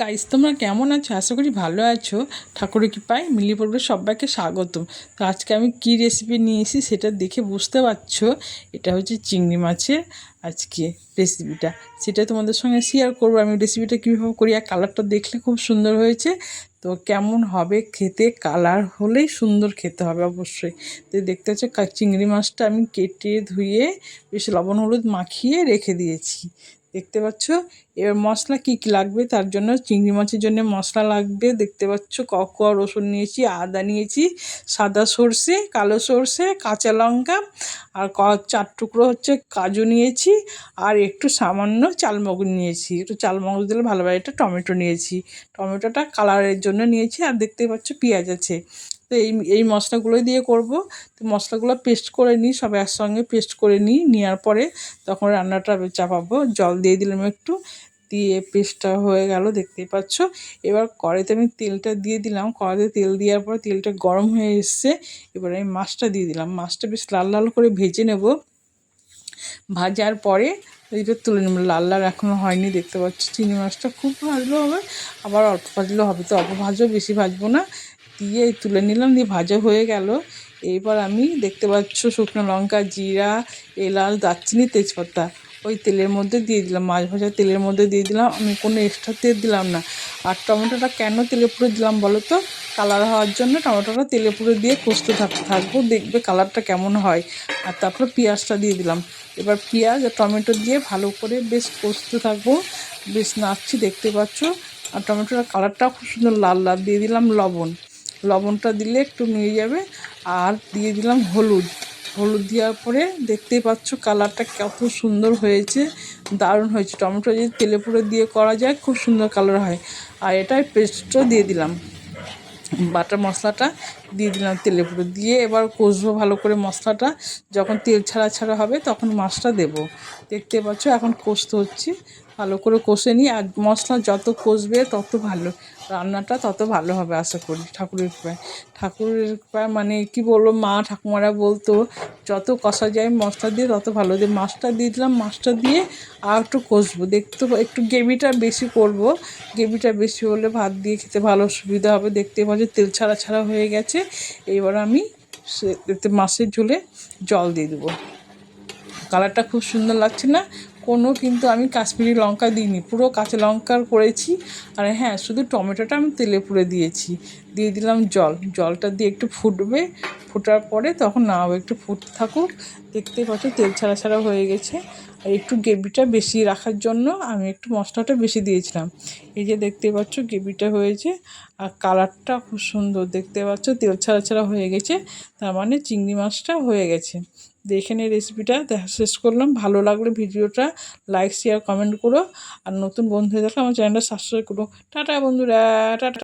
Guys তোমরা কেমন আছো? আশা করি ভালো আছো। ঠাকুরের কৃপায় মিলি পড়বে সবাইকে স্বাগতম। তো আজকে আমি কি রেসিপি নিয়ে এসেছি সেটা দেখে বুঝতে পারছ। এটা হচ্ছে চিংড়ি মাছের আজকে রেসিপিটা সেটা তোমাদের সঙ্গে শেয়ার করব। আমি রেসিপিটা কীভাবে করি আর কালারটা দেখলে খুব সুন্দর হয়েছে। তো কেমন হবে খেতে? কালার হলেই সুন্দর খেতে হবে অবশ্যই। তো দেখতে হচ্ছে চিংড়ি মাছটা আমি কেটে ধুয়ে বেশ লবণ হলুদ মাখিয়ে রেখে দিয়েছি। দেখতে পাচ্ছ? এবার মশলা কি কি লাগবে? তার জন্য চিংড়ি মাছের জন্য মশলা লাগবে। দেখতে পাচ্ছ ককোয়া রসুন নিয়েছি, আদা নিয়েছি, সাদা সর্ষে, কালো সর্ষে, কাঁচা লঙ্কা, আর ক, চার টুকরো হচ্ছে কাজু নিয়েছি, আর একটু সামান্য চালমগজ নিয়েছি। একটু চালমগজ দিলে ভালোভাবে এটা টমেটো নিয়েছি। টমেটোটা কালারের জন্য নিয়েছি, আর দেখতে পাচ্ছ পেঁয়াজ আছে। তো এই এই মশলাগুলোই দিয়ে করব। তো মশলাগুলো পেস্ট করে নিই সব একসঙ্গে পেস্ট করে নিই। নেওয়ার পরে তখন রান্নাটা চাপাবো। জল দিয়ে দিলাম একটু, দিয়ে পেস্টটা হয়ে গেল, দেখতেই পাচ্ছ। এবার কড়াইতে আমি তেলটা দিয়ে দিলাম। কড়াইতে তেল দেওয়ার পর তেলটা গরম হয়ে এসছে। এবার আমি মাছটা দিয়ে দিলাম। মাছটা বেশ লাল লাল করে ভেজে নেব। ভাজার পরে এইটা তুলে নেব লাল লাল এখনও হয়নি, দেখতে পাচ্ছি। চিংড়ি মাছটা খুব ভাজলেও হবে, আবার অল্প ভাজলেও হবে। তো অল্প ভাজও বেশি ভাজবো না। দিয়ে তুলে নিলাম, দিয়ে ভাজা হয়ে গেল। এইবার আমি দেখতে পাচ্ছ শুকনো লঙ্কা, জিরা, এলাচ, দারচিনি, তেজপাতা। ওই তেলের মধ্যে দিয়ে দিলাম, মাছ ভাজা তেলের মধ্যে দিয়ে দিলাম। আমি কোনো এক্সট্রা তেল দিলাম না। আর টমেটোটা কেন তেলে পুরো দিলাম বলো তো? কালার হওয়ার জন্য টমেটোটা তেলে পুরো দিয়ে কষতে থাক, থাকব, দেখবে কালারটা কেমন হয়। আর তারপরে পেঁয়াজটা দিয়ে দিলাম। এবার পেঁয়াজ আর টমেটো দিয়ে ভালো করে বেশ কষতে থাকব। বেশ নাচছি দেখতে পাচ্ছ? আর টমেটোর কালারটাও খুব সুন্দর লাল লাল। দিয়ে দিলাম লবণ। লবণটা দিলে একটু নিয়ে যাবে। আর দিয়ে দিলাম হলুদ। হলুদ দেওয়ার পরে দেখতেই পাচ্ছ কালারটা কত সুন্দর হয়েছে, দারুণ হয়েছে। টমেটো যদি তেলে পুরো দিয়ে করা যায়, খুব সুন্দর কালার হয়। আর এটাই পেস্টও দিয়ে দিলাম। বাটার মশলাটা দিয়ে দিলাম তেলে পুরো। দিয়ে এবার কষবো ভালো করে মশলাটা। যখন তেল ছাড়া ছাড়া হবে, তখন মাছটা দেব। দেখতে পাচ্ছ এখন কষতে হচ্ছে। ভালো করে কষে নিই আর মশলা যত কষবে তত ভালো। রান্নাটা তত ভালো হবে আশা করি ঠাকুরের কৃপায়। ঠাকুরের কৃপায় মানে কি বলব, মা ঠাকুমারা বলতো, যত কষা যায় মশলা দিয়ে তত ভালো। দিয়ে মাছটা দিয়ে দিলাম, মাছটা দিয়ে আর একটু কষবো। দেখতে একটু গ্রেভিটা বেশি করব। গ্রেভিটা বেশি হলে ভাত দিয়ে খেতে ভালো সুবিধা হবে। দেখতে পাচ্ছি তেল ছাড়া ছাড়া হয়ে গেছে। এবার আমি সে মাছের ঝোলে জল দিয়ে দেবো। কালারটা খুব সুন্দর লাগছে না। কোনো কিন্তু আমি কাশ্মীরি লঙ্কা দিইনি, পুরো কাঁচা লঙ্কার করেছি। আর হ্যাঁ শুধু টমেটোটা আমি তেলে পুড়ে দিয়েছি। দিয়ে দিলাম জল। জলটা দিয়ে একটু ফুটবে। ফোটার পরে তখন নাও একটু ফুট থাকুক। দেখতে পাচ্ছ, তেল ছাড়া ছাড়া হয়ে গেছে। আর একটু গ্রেভিটা বেশি রাখার জন্য আমি একটু মশলাটা বেশি দিয়েছিলাম। এই যে দেখতে পাচ্ছ, গ্রেভিটা হয়েছে। আর কালারটা খুব সুন্দর। দেখতে পাচ্ছ, তেল ছাড়া ছাড়া হয়ে গেছে। তার মানে চিংড়ি মাছটা হয়ে গেছে। দেখে নিয়ে রেসিপিটা দেখা, শেষ করলাম। ভালো লাগলে ভিডিওটা লাইক শেয়ার কমেন্ট করো। আর নতুন বন্ধু থাকলে আমার চ্যানেলটা সাবস্ক্রাইব করো। টাটা বন্ধুরা, টাটা।